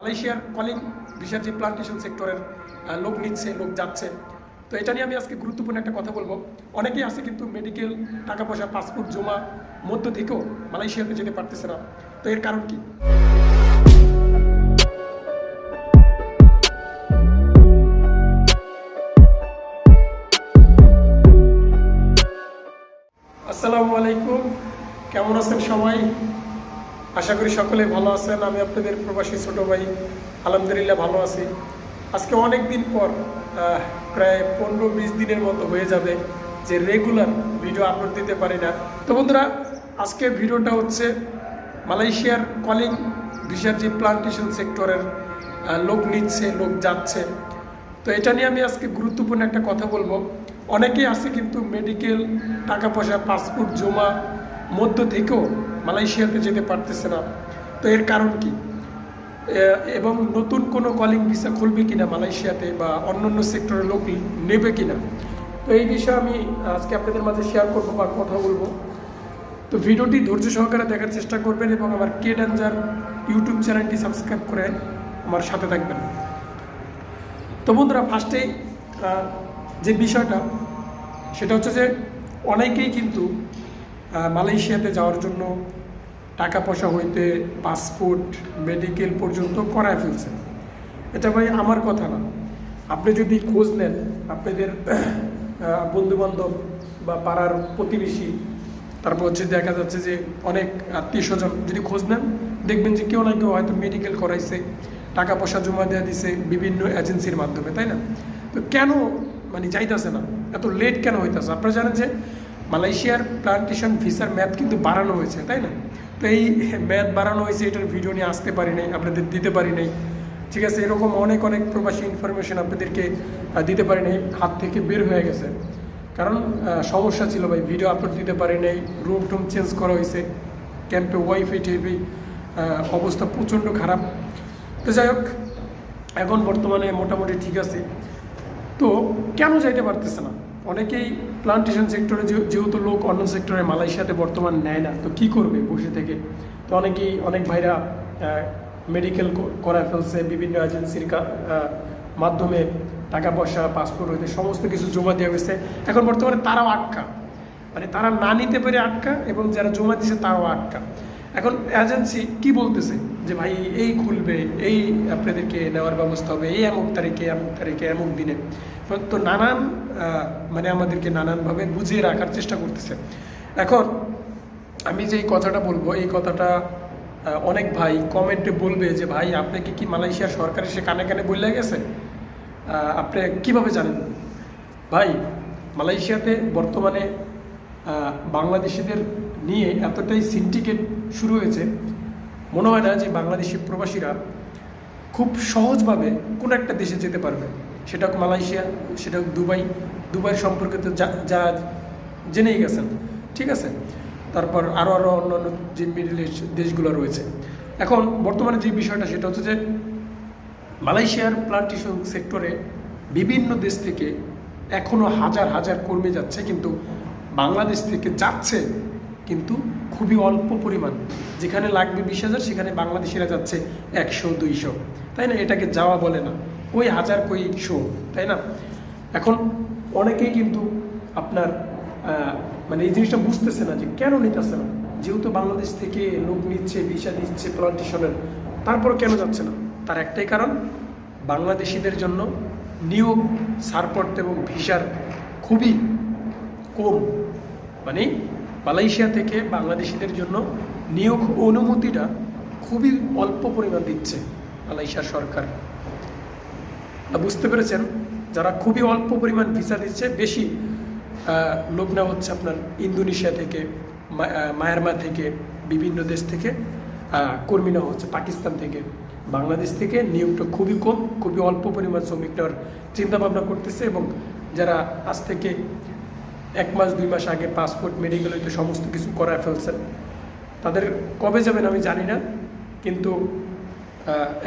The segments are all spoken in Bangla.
মালয়েশিয়ার কলিং ভিসার যে প্লান্টেশন সেক্টরের লোক নিচ্ছে, লোক যাচ্ছে। তো এটা নিয়ে আমি আজকে গুরুত্বপূর্ণ একটা কথা বলব। অনেকেই আছে কিন্তু মেডিকেল টাকা পয়সা পাসপোর্ট জমা, মধ্য থেকেও মালয়েশিয়াতে যেতে পারতেছে না। তো এর কারণ কি? আসসালামু আলাইকুম। কেমন আছেন সবাই? আশা করি সকলে ভালো আছেন। আমি আপনাদের প্রবাসী ছোট ভাই, আলহামদুলিল্লাহ ভালো আছি। আজকে অনেক দিন পর প্রায় পনেরো বিশ দিনের মতো হয়ে যাবে যে রেগুলার ভিডিও আপলোড দিতে পারি না। তো বন্ধুরা, আজকের ভিডিওটা হচ্ছে মালয়েশিয়ার কলিং ভিসার যে প্লান্টেশন সেক্টরের লোক নিচ্ছে, লোক যাচ্ছে। তো এটা নিয়ে আমি আজকে গুরুত্বপূর্ণ একটা কথা বলব। অনেকেই আছে কিন্তু মেডিকেল টাকা পয়সা পাসপোর্ট জমা, মধ্য থেকেও মালয়েশিয়াতে যেতে পারতেছে না। তো এর কারণ কি? এবং নতুন কোনো কলিং ভিসা খুলবে কিনা মালয়েশিয়াতে বা অন্যান্য সেক্টরের লোক নেবে কিনা? তো এই বিষয়ে আমি আজকে আপনাদের মাঝে শেয়ার করব বা কথা বলব। তো ভিডিওটি ধৈর্য সহকারে দেখার চেষ্টা করবেন এবং আমার কে ডেঞ্জার ইউটিউব চ্যানেলটি সাবস্ক্রাইব করে আমার সাথে থাকবেন। তো বন্ধুরা ফার্স্টেই যে বিষয়টা, সেটা হচ্ছে যে অনেকেই কিন্তু মালয়েশিয়াতে যাওয়ার জন্য টাকা পয়সা হইতে পাসপোর্ট, মেডিকেল পর্যন্ত করায় ফেলছে এটা ভাই আমার কথা না। আপনি যদি খোঁজ নেন, আপনাদের বন্ধু বান্ধব বা পাড়ার প্রতিবেশী, তারপর হচ্ছে দেখা যাচ্ছে যে অনেক আত্মীয় স্বজন যদি খোঁজ নেন, দেখবেন যে কেউ না কেউ হয়তো মেডিকেল করাইছে টাকা পয়সা জমা দেওয়া দিছে বিভিন্ন এজেন্সির মাধ্যমে, তাই না? তো কেন মানে যাইতেছে না? এত লেট কেন হইতেছে? আপনারা জানেন যে মালয়েশিয়ার প্লান্টেশন ভিসার ম্যাথ কিন্তু বাড়ানো হয়েছে, তাই না? তো এই ম্যাথ বাড়ানো হয়েছে, এটার ভিডিও নিয়ে আসতে পারি নাই, আপনাদের দিতে পারি নাই। ঠিক আছে, এরকম অনেক অনেক প্রবাসী ইনফরমেশন আপনাদেরকে দিতে পারি নাই, হাত থেকে বের হয়ে গেছে। কারণ সমস্যা ছিল ভাই ভিডিও আপলোড দিতে পারি নাই রুম টুম চেঞ্জ করা হয়েছে ক্যাম্পে ওয়াইফাই টিভি অবস্থা প্রচণ্ড খারাপ। তো যাই হোক, এখন বর্তমানে মোটামুটি ঠিক আছে। তো কেন যাইতে পারতেছে না? অনেকেই প্লান্টেশন সেক্টরে যেহেতু লোক অন্য সেক্টরে মালয়েশিয়াতে বর্তমান নেয় না, তো কি করবে বসে থেকে? তো অনেকেই, অনেক ভাইরা মেডিকেল করা ফেলছে, বিভিন্ন এজেন্সির মাধ্যমে টাকা পয়সা পাসপোর্ট হইতে সমস্ত কিছু জমা দেওয়া হয়েছে। এখন বর্তমানে তারাও আটকা। মানে তারা না নিতে পেরে আটকা এবং যারা জমা দিয়েছে তারাও আটকা। এখন এজেন্সি কি বলতেছে? যে ভাই, এই খুলবে, এই আপনাদেরকে নেওয়ার ব্যবস্থা হবে, এই এমক তারিখে এমক তারিখে এমক দিনে। তো নানান মানে আমাদেরকে নানানভাবে বুঝিয়ে রাখার চেষ্টা করতেছে। এখন আমি যে কথাটা বলব, এই কথাটা অনেক ভাই কমেন্টে বলবে যে, ভাই আপনাকে কি মালয়েশিয়ার সরকার এসে কানে কানে বললে গেছে? আপনি কীভাবে জানেন? ভাই, মালয়েশিয়াতে বর্তমানে বাংলাদেশিদের নিয়ে এতটাই সিন্ডিকেট শুরু হয়েছে, মনে হয় না যে বাংলাদেশি প্রবাসীরা খুব সহজভাবে কোনো একটা দেশে যেতে পারবে। সেটা হোক মালয়েশিয়া, সেটা হোক দুবাই দুবাই সম্পর্কে তো যা যা জেনেই গেছেন, ঠিক আছে? তারপর আরও আরও অন্যান্য যে মিডল ইস্ট দেশগুলো রয়েছে। এখন বর্তমানে যে বিষয়টা, সেটা হচ্ছে যে মালয়েশিয়ার প্লান্টেশন সেক্টরে বিভিন্ন দেশ থেকে এখনও হাজার হাজার কর্মী যাচ্ছে, কিন্তু বাংলাদেশ থেকে যাচ্ছে কিন্তু খুবই অল্প পরিমাণ। যেখানে লাগবে বিশ হাজার, সেখানে বাংলাদেশিরা যাচ্ছে একশো, দুইশো। তাই না? এটাকে যাওয়া বলে না। কই হাজার, কই শো তাই না? এখন অনেকেই কিন্তু আপনার মানে এই জিনিসটা বুঝতেছে না যে কেন নিতেছে না? যেহেতু বাংলাদেশ থেকে লোক নিচ্ছে, ভিসা দিচ্ছে প্লান্টেশনের তারপর কেন যাচ্ছে না? তার একটাই কারণ, বাংলাদেশিদের জন্য নিয়োগ ছাড়পত্র এবং ভিসার খুবই কম। মানে মালয়েশিয়া থেকে বাংলাদেশিদের জন্য নিয়োগ অনুমতিটা খুবই অল্প পরিমাণ দিচ্ছে মালয়েশিয়ার সরকার। বুঝতে পেরেছেন, যারা খুবই অল্প পরিমাণ ভিসা দিচ্ছে, বেশি লোক নেওয়া হচ্ছে আপনার ইন্দোনেশিয়া থেকে, মা- মায়ানমার থেকে, বিভিন্ন দেশ থেকে কর্মী নেওয়া হচ্ছে পাকিস্তান থেকে। বাংলাদেশ থেকে নিয়োগটা খুবই কম, খুবই অল্প পরিমাণ শ্রমিক নেওয়ার চিন্তা ভাবনা করতেছে এবং যারা আজ থেকে এক মাস, দুই মাস আগে পাসপোর্ট মেডিকেল হইতে সমস্ত কিছু করায় ফেলছেন। তাদের কবে যাবেন আমি জানি না, কিন্তু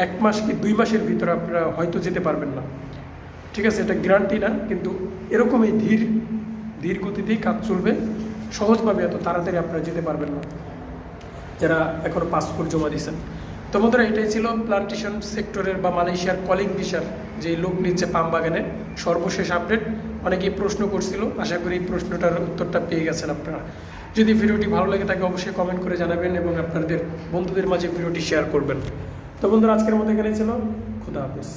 এক মাস কি দুই মাসের ভিতরে আপনারা হয়তো যেতে পারবেন না। ঠিক আছে, এটা গ্যারান্টি না, কিন্তু এরকমই ধীর ধীর গতিতেই কাজ চলবে। সহজভাবে এত তাড়াতাড়ি আপনারা যেতে পারবেন না, যারা এখনও পাসপোর্ট জমা দিয়েছেন। তো বন্ধুরা, এটাই ছিল প্লান্টেশন সেক্টরের বা মালয়েশিয়ার কলিং ভিসার যে লোক নিচ্ছে পাম বাগানে। সর্বশেষ আপডেট অনেকেই প্রশ্ন করছিল, আশা করি এই প্রশ্নটার উত্তরটা পেয়ে গেছেন আপনারা। যদি ভিডিওটি ভালো লাগে তাকে অবশ্যই কমেন্ট করে জানাবেন এবং আপনাদের বন্ধুদের মাঝে ভিডিওটি শেয়ার করবেন। তো বন্ধুরা, আজকের মতো এখানে ছিল। খুদা হাফিজ।